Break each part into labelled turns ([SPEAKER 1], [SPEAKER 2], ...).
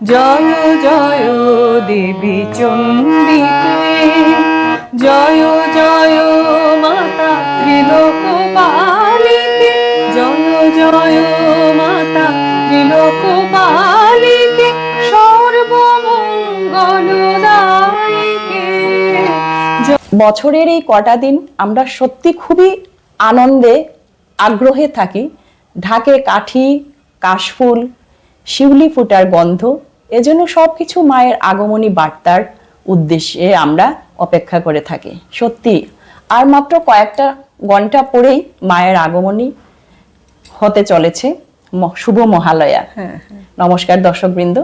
[SPEAKER 1] জয় জয় দেবী চণ্ডিকে জয় জয় মাতা ত্রিলোক পালিকে জয় জয় মাতা ত্রিলোক পালিকে সর্বমঙ্গলদায়িকে।
[SPEAKER 2] বছরের এই কটা দিন আমরা সত্যি খুবই আনন্দে, আগ্রহে থাকি। ঢাকে কাঠি, কাশফুল, শিউলি ফুটার গন্ধ এজন্য সব কিছু মায়ের আগমনী বার্তার উদ্দেশ্যে আমরা অপেক্ষা করে থাকি। সত্যি আর মাত্র কয়েকটা ঘণ্টা পরেই মায়ের আগমনী হতে চলেছে শুভ মহালয়া। নমস্কার দর্শকবৃন্দ।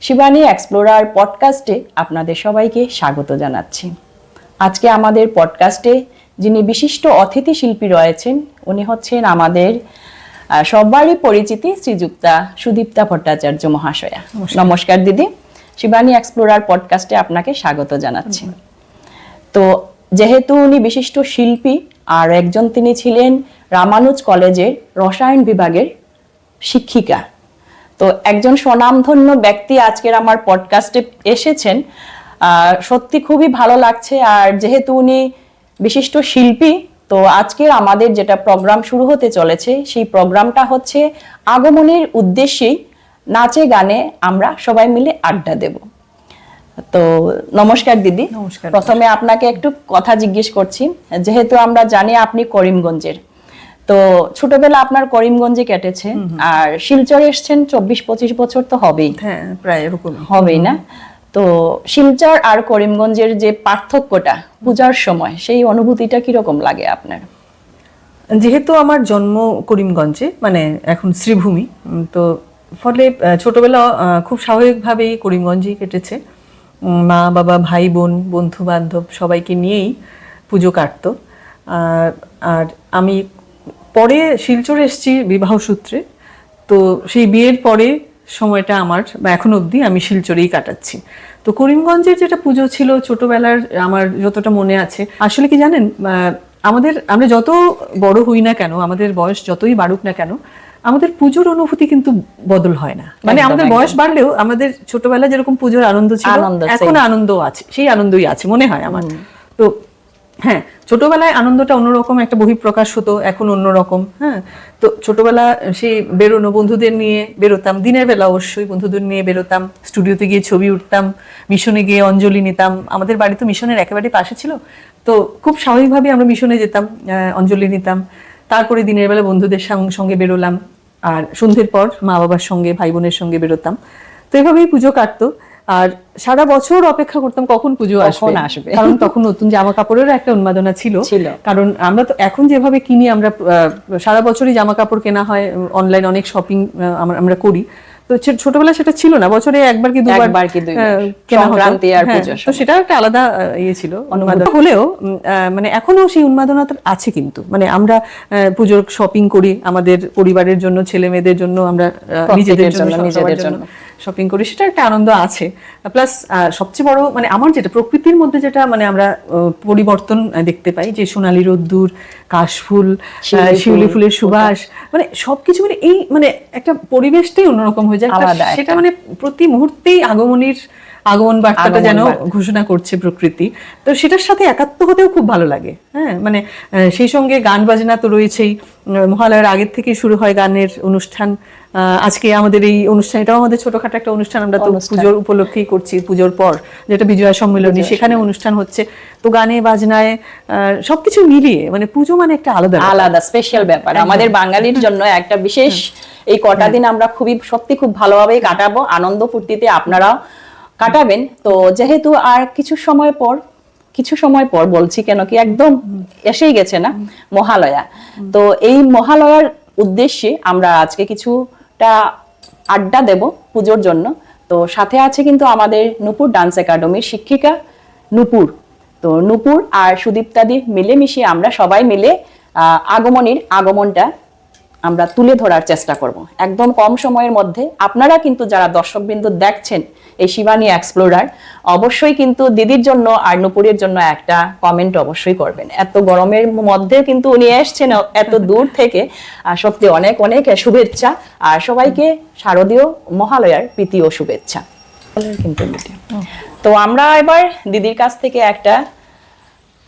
[SPEAKER 2] শিবানী এক্সপ্লোরার পডকাস্টে আপনাদের সবাইকে স্বাগত জানাচ্ছি। আজকে আমাদের পডকাস্টে যিনি বিশিষ্ট অতিথি শিল্পী রয়েছেন উনি হচ্ছেন আমাদের সবারই পরিচিতি শ্রীযুক্তা সুদীপ্তা ভট্টাচার্য মহাশয়া। নমস্কার। দিদি। শিবানী এক্সপ্লোরার পডকাস্টে আপনাকে স্বাগত জানাচ্ছি। তো যেহেতু উনি বিশিষ্ট শিল্পী আর একজন তিনি ছিলেন রামানুজ কলেজের রসায়ন বিভাগের শিক্ষিকা তো একজন স্বনামধন্য ব্যক্তি আজকের আমার পডকাস্টে এসেছেন। সত্যি খুবই ভালো লাগছে আর যেহেতু উনি বিশিষ্ট শিল্পী তো আজকের আমাদের যেটা প্রোগ্রাম শুরু হতে চলেছে সেই প্রোগ্রামটা হচ্ছে আগমনের উদ্দেশ্যেই নাচে গানে আমরা সবাই মিলে আড্ডা দেব। তো নমস্কার দিদি।
[SPEAKER 1] নমস্কার।
[SPEAKER 2] প্রথমে আপনাকে একটু কথা জিজ্ঞেস করছি যেহেতু আমরা জানি আপনি করিমগঞ্জের তো ছোটবেলা আপনার করিমগঞ্জে কেটেছে আর শিলচরে এসছেন চব্বিশ পঁচিশ বছর তো হবেই।
[SPEAKER 1] হ্যাঁ প্রায় এরকম
[SPEAKER 2] হবেই না? তো শিলচর আর করিমগঞ্জের যে পার্থক্যটা পূজার সময়, সেই অনুভূতিটা কীরকম লাগে আপনার?
[SPEAKER 1] যেহেতু আমার জন্ম করিমগঞ্জে মানে এখন শ্রীভূমি তো ফলে ছোটবেলা খুব স্বাভাবিকভাবেই করিমগঞ্জেই কেটেছে। মা, বাবা, ভাই, বোন বন্ধু বান্ধব সবাইকে নিয়েই পুজো কাটতো। আর আমি পরে শিলচরে এসেছি বিবাহ সূত্রে। তো সেই বিয়ের পরে সময়টা আমার বা এখন অবধি আমি শিলচরেই কাটাচ্ছি। তো করিমগঞ্জের যেটা পুজো ছিল ছোটবেলার আমার যতটা মনে আছে আসলে কি জানেন আহ, আমাদের আমরা যত বড় হই না কেন আমাদের বয়স যতই বাড়ুক না কেন আমাদের পুজোর অনুভূতি কিন্তু বদল হয় না। মানে আমাদের বয়স বাড়লেও আমাদের ছোটবেলা যেরকম পুজোর আনন্দ ছিল এখন আনন্দ আছে সেই আনন্দই আছে মনে হয় আমার। তো হ্যাঁ ছোটবেলায় আনন্দটা অন্যরকম, একটা বহিঃপ্রকাশ হতো, এখন অন্যরকম হ্যাঁ। তো ছোটবেলা সেই বেরোনো বন্ধুদের নিয়ে বেরোতাম, দিনের বেলা অবশ্যই বন্ধুদের নিয়ে বেরোতাম, স্টুডিওতে গিয়ে ছবি উঠতাম, মিশনে গিয়ে অঞ্জলি নিতাম। আমাদের বাড়ি তো মিশনের একেবারে পাশে ছিল, তো খুব স্বাভাবিকভাবে আমরা মিশনে যেতাম অঞ্জলি নিতাম। তারপরে দিনের বেলা বন্ধুদের সঙ্গ- সঙ্গে বেরোলাম, আর সন্ধ্যের পর মা বাবার সঙ্গে ভাই বোনের সঙ্গে বেরোতাম। তো এভাবেই পুজো কাটতো। আর সারা বছর অপেক্ষা করতাম কখন পুজো আসবে।
[SPEAKER 2] আসবে।
[SPEAKER 1] কারণ তখন নতুন জামা কাপড়েরও একটা উন্মাদনা ছিল। কারণ আমরা তো এখন যেভাবে কিনি আমরা সারা বছরই জামা কাপড় কেনা হয় অনলাইন অনেক শপিং আমরা করি। তো ছে- ছোটবেলায় সেটা ছিল না বছরে একবার কি দুবার
[SPEAKER 2] একবার কি
[SPEAKER 1] হ্যাঁ, তো সেটা একটা আলাদা ইয়ে ছিল উন্মাদনা। হলেও মানে এখনও সেই উন্মাদনাটা আছে কিন্তু। মানে আমরা পুজোর শপিং করি আমাদের পরিবারের জন্য ছেলে মেয়েদের জন্য আমরা নিজেদের জন্য
[SPEAKER 2] নিজেদের
[SPEAKER 1] জন্য। শপিং করি সেটা একটা আনন্দ আছে। প্লাস সবচেয়ে বড় মানে আমার যেটা প্রকৃতির মধ্যে যেটা মানে আমরা পরিবর্তন দেখতে পাই যে সোনালি রোদ্দুর কাশফুল
[SPEAKER 2] শিউলি ফুল,
[SPEAKER 1] শিউলি ফুলের সুবাস মানে সবকিছু মানে এই মানে একটা পরিবেশটাই অন্যরকম হয়ে যায়।
[SPEAKER 2] আলাদা
[SPEAKER 1] সেটা মানে প্রতি মুহূর্তেই আগমনীর আগমন বার্তাটা যেন ঘোষণা করছে প্রকৃতি। তো সেটার সাথে একাত্ম হতেও খুব ভালো লাগে হ্যাঁ? মানে সেই সঙ্গে গান বাজনা তো রয়েছেই। মহালয়ার আগের থেকে শুরু হয় গানের অনুষ্ঠান। আজকে আমাদের এই অনুষ্ঠান এটাও আমাদের ছোটখাটো একটা অনুষ্ঠান আমরা তো পুজোর উপলক্ষেই করছি পুজোর পর যেটা বিজয়া সম্মেলনী সেখানে অনুষ্ঠান হচ্ছে। তো গানে বাজনায় আহ, সবকিছু মিলিয়ে মানে পুজো মানে একটা আলাদা
[SPEAKER 2] আলাদা স্পেশাল ব্যাপার। আমাদের বাঙালির জন্য একটা বিশেষ এই কটা দিন আমরা খুবই সত্যি খুব ভালোভাবেই কাটাবো। আনন্দ ফুর্তিতে আপনারাও কাটাবেন। তো যেহেতু আর কিছু সময় পর, কিছু সময় পর বলছি কেন কি, একদম এসেই গেছে না, মহালয়া। তো এই মহালয়ার উদ্দেশ্যে আমরা আজকে কিছুটা আড্ডা দেব পুজোর জন্য। তো সাথে আছে কিন্তু আমাদের নুপুর ডান্স একাডেমির শিক্ষিকা নুপুর। তো নুপুর আর সুদীপ্তাদি মিলেমিশে আমরা সবাই মিলে আগমনীর আগমনটা আমরা তুলে ধরার চেষ্টা করব। একদম কম সময়ের মধ্যে। আপনারা কিন্তু যারা দর্শকবৃন্দ দেখছেন এই শিবানী এক্সপ্লোরার অবশ্যই কিন্তু দিদির জন্য আর নুপুরের জন্য একটা কমেন্ট অবশ্যই করবেন। এত গরমের মধ্যে কিন্তু উনি এসছেন এত দূর থেকে। সত্যি অনেক অনেক শুভেচ্ছা। আর সবাইকে শারদীয় মহালয়ার প্রীতি ও শুভেচ্ছা। কিন্তু তো আমরা এবার দিদির কাছ থেকে একটা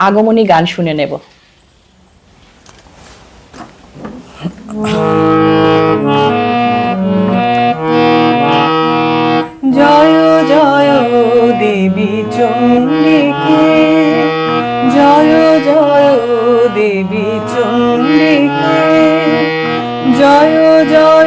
[SPEAKER 2] আগমনী গান শুনে নেব।
[SPEAKER 1] জয় জয় জয়।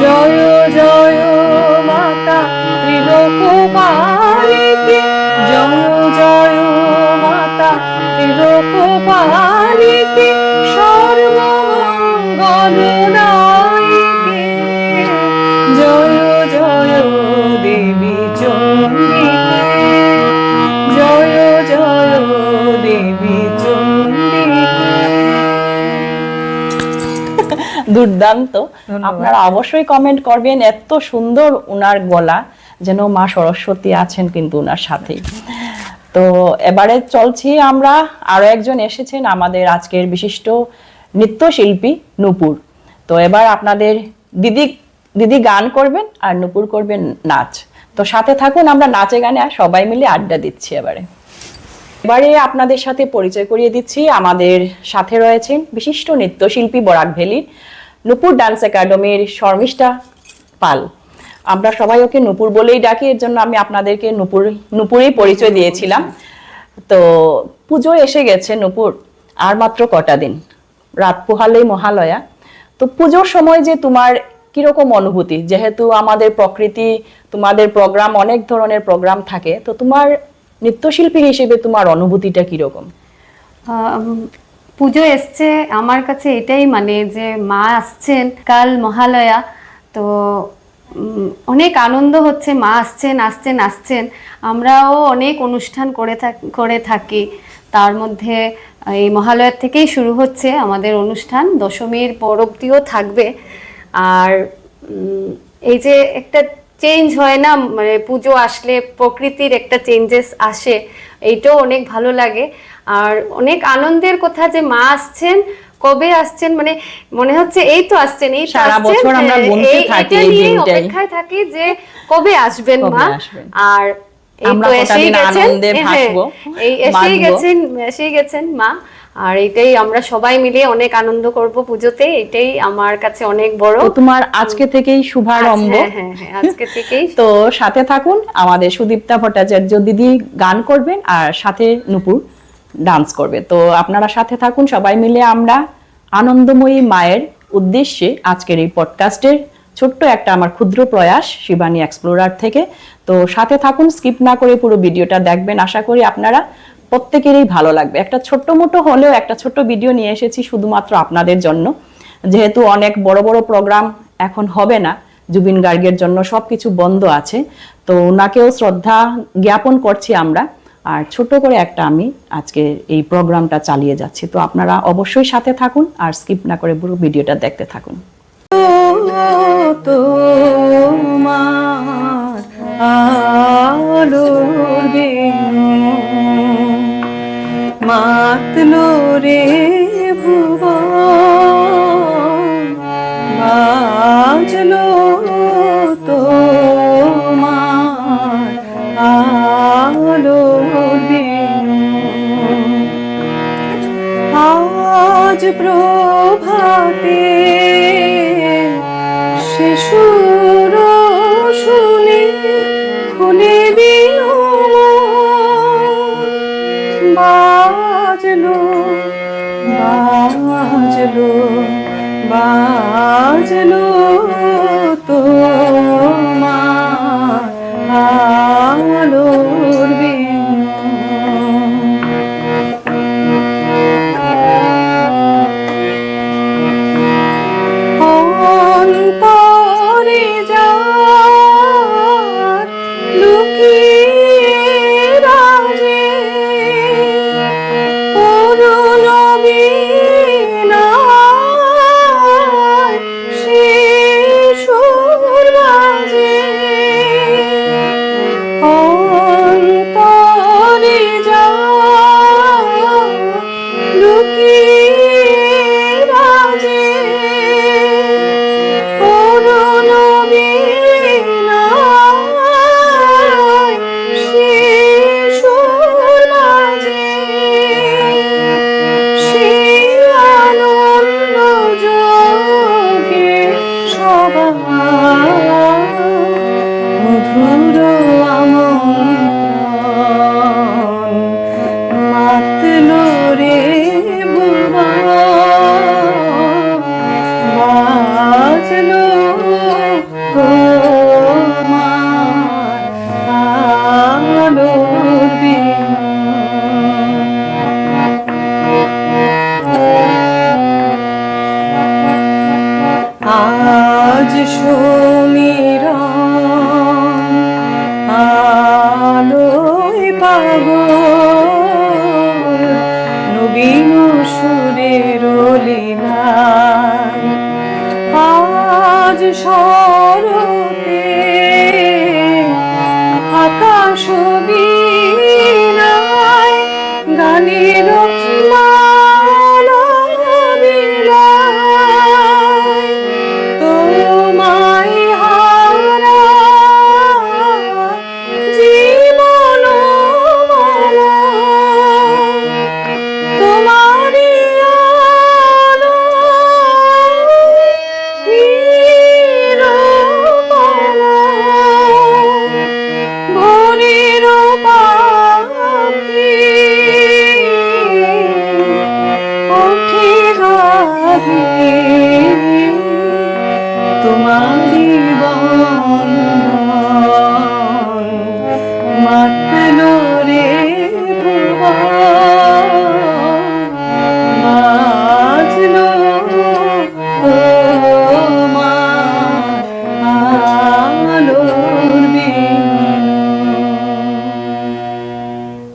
[SPEAKER 1] জয়
[SPEAKER 2] দুর্দান্ত। আপনারা অবশ্যই কমেন্ট করবেন এত সুন্দর উনার গলা যেন মা সরস্বতী আছেন কিন্তু উনার সাথেই। তো এবারে চলছি আমরা আরও একজন এসেছেন আমাদের আজকের বিশিষ্ট নৃত্যশিল্পী নূপুর। তো এবার আপনাদের দিদি দিদি গান করবেন আর নূপুর করবেন নাচ। তো সাথে থাকুন আমরা নাচে গানে আর সবাই মিলে আড্ডা দিচ্ছি এবারে। এবারে আপনাদের সাথে পরিচয় করিয়ে দিচ্ছি আমাদের সাথে রয়েছেন বিশিষ্ট নৃত্যশিল্পী বরাক ভ্যালির নুপুর ডান্স একাডেমির শর্মিষ্ঠা পাল। আমরা সবাই ওকে নুপুর বলেই ডাকি, এর জন্য আমি আপনাদেরকে নুপুর, নুপুরেই পরিচয় দিয়েছিলাম। তো পুজো এসে গেছে নুপুর, আর মাত্র কটা দিন। রাত পোহালেই মহালয়া। তো পুজোর সময় যে তোমার কীরকম অনুভূতি? যেহেতু আমাদের প্রকৃতি, তোমাদের প্রোগ্রাম, অনেক ধরনের প্রোগ্রাম থাকে, তো তোমার নৃত্যশিল্পী হিসেবে তোমার অনুভূতিটা কীরকম?
[SPEAKER 3] পুজো এসছে। আমার কাছে এটাই মানে যে মা আসছেন কাল মহালয়া, তো অনেক আনন্দ হচ্ছে, মা আসছেন আসছেন আসছেন। আমরাও অনেক অনুষ্ঠান করে করে থাকি। তার মধ্যে এই মহালয়ার থেকেই শুরু হচ্ছে আমাদের অনুষ্ঠান। দশমীর পর অবধিও থাকবে। আর এই যে একটা চেঞ্জ হয় না মানে পুজো আসলে প্রকৃতির একটা চেঞ্জেস আসে, এইটাও অনেক ভালো লাগে। আর অনেক আনন্দের কথা যে মা আসছেন কবে আসছেন মানে মনে হচ্ছে এই তো আসছেন এই তো আসছেন, হ্যাঁ, এটা অপেক্ষায় থাকি যে কবে আসবেন মা? আর এই তো এসেই গেছেন
[SPEAKER 2] আনন্দে
[SPEAKER 3] হ্যাঁ,
[SPEAKER 2] ভাসবো,
[SPEAKER 3] এই এসেই গেছেন এসেই গেছেন মা। আর এটাই আমরা সবাই মিলে অনেক আনন্দ করব পুজোতে এটাই আমার কাছে অনেক বড়।
[SPEAKER 2] তোমার আজকে থেকেই শুভারম্ভ।
[SPEAKER 3] হ্যাঁ আজকে থেকেই।
[SPEAKER 2] তো সাথে থাকুন আমাদের সুদীপ্তা ভট্টাচার্য দিদি গান করবেন আর সাথে নুপুর। ডান্স করবে। তো আপনারা সাথে থাকুন, সবাই মিলে আমরা আনন্দময়ী মায়ের উদ্দেশ্যে আজকের এই পডকাস্টের ছোট্ট একটা আমার ক্ষুদ্র প্রয়াস শিবানী এক্সপ্লোরার থেকে। তো সাথে থাকুন স্কিপ না করে পুরো ভিডিওটা দেখবেন। আশা করি আপনারা প্রত্যেকেরই ভালো লাগবে। একটা ছোট্ট মোটো হলেও একটা ছোট্ট ভিডিও নিয়ে এসেছি শুধুমাত্র আপনাদের জন্য। যেহেতু অনেক বড় বড় প্রোগ্রাম এখন হবে না, জুবিন গার্গের জন্য সবকিছু বন্ধ আছে। তো ওনাকেও শ্রদ্ধা জ্ঞাপন করছি আমরা। আর ছোট করে একটা আমি আজকে এই প্রোগ্রামটা চালিয়ে যাচ্ছি। তো আপনারা অবশ্যই সাথে থাকুন আর স্কিপ না করে পুরো ভিডিওটা দেখতে থাকুন।
[SPEAKER 1] মাতলো রে আজ প্রভাতে শিশুর শুনে খুলে দিল বাজলো বাজলো বাজলো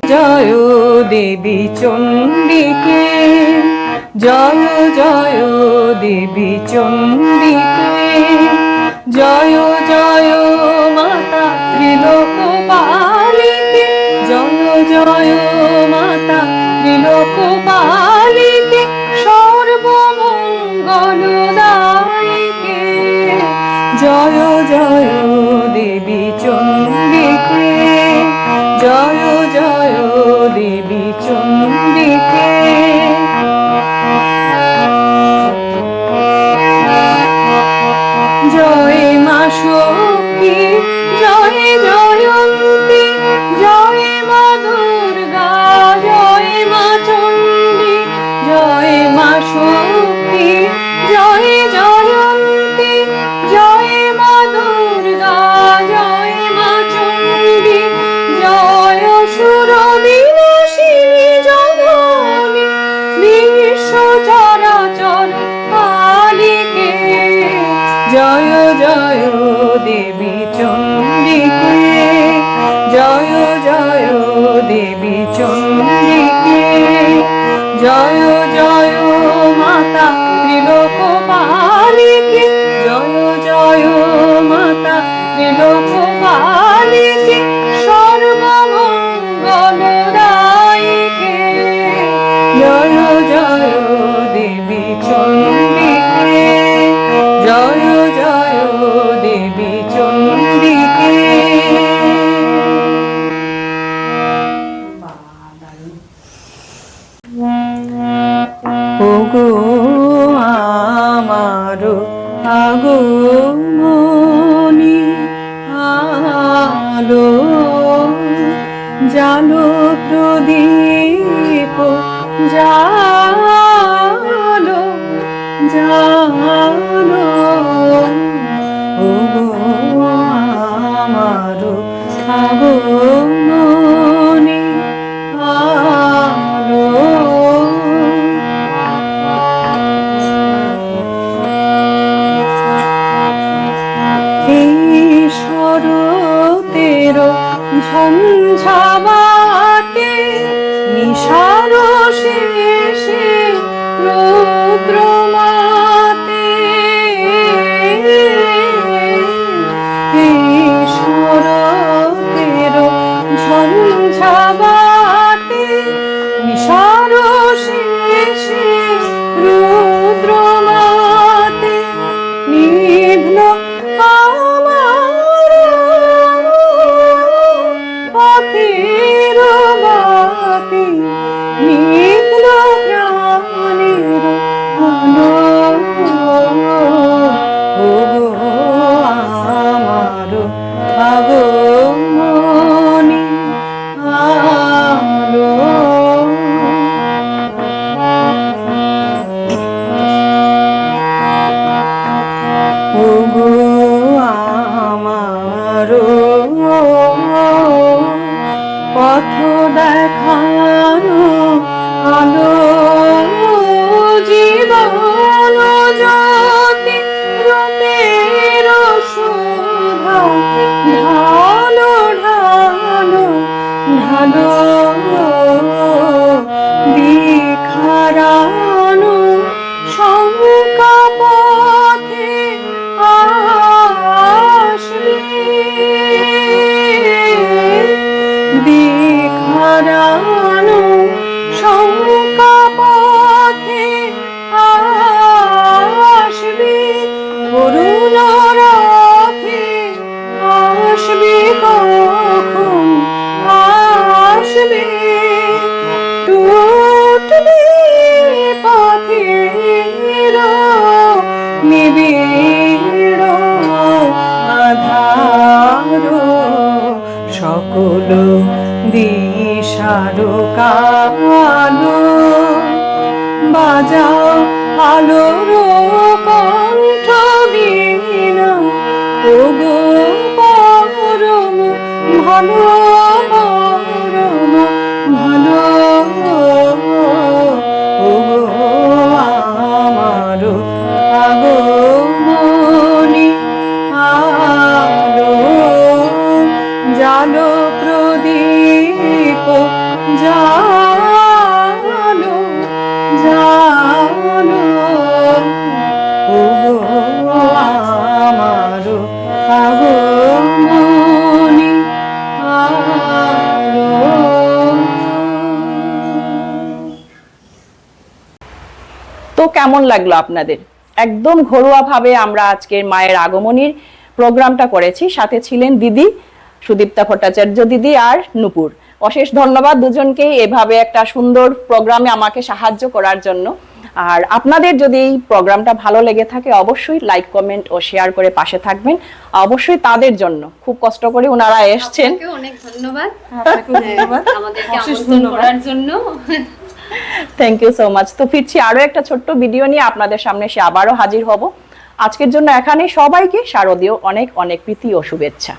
[SPEAKER 1] জয় দেবী চন্ডিকে। জয় জয় দেবী চন্ডিকে। জয় জয় মাতা ত্রিলোক পালিকে জয় জয় মাতা ত্রিলোক পালিকে chung ওগো
[SPEAKER 2] আমার
[SPEAKER 1] আগো। কেমন লাগল আপনাদের? একদম ঘরোয়াভাবে আমরা আজকের মায়ের আগমনীর প্রোগ্রামটা করেছি। সাথে ছিলেন দিদি সুদীপ্তা ভট্টাচার্য দিদি আর নুপুর। অশেষ ধন্যবাদ দুজনকে এভাবে একটা সুন্দর প্রোগ্রামে আমাকে সাহায্য করার জন্য। আর আপনাদের যদি এই প্রোগ্রামটা ভালো লেগে থাকে অবশ্যই লাইক কমেন্ট ও শেয়ার করে পাশে থাকবেন। অবশ্যই তাদের জন্য। খুব কষ্ট করে ওনারা এসছেন।
[SPEAKER 3] অনেক ধন্যবাদ।
[SPEAKER 2] আপনাকেও ধন্যবাদ।
[SPEAKER 3] আমাদেরকে আমন্ত্রণ করার জন্য।
[SPEAKER 1] থ্যাংক ইউ সো মাচ তো ফিরছি আরও একটা ছোট্ট ভিডিও নিয়ে আপনাদের সামনে সে আবারও হাজির হব। আজকের জন্য এখানে সবাইকে শারদীয় অনেক অনেক প্রীতি ও শুভেচ্ছা।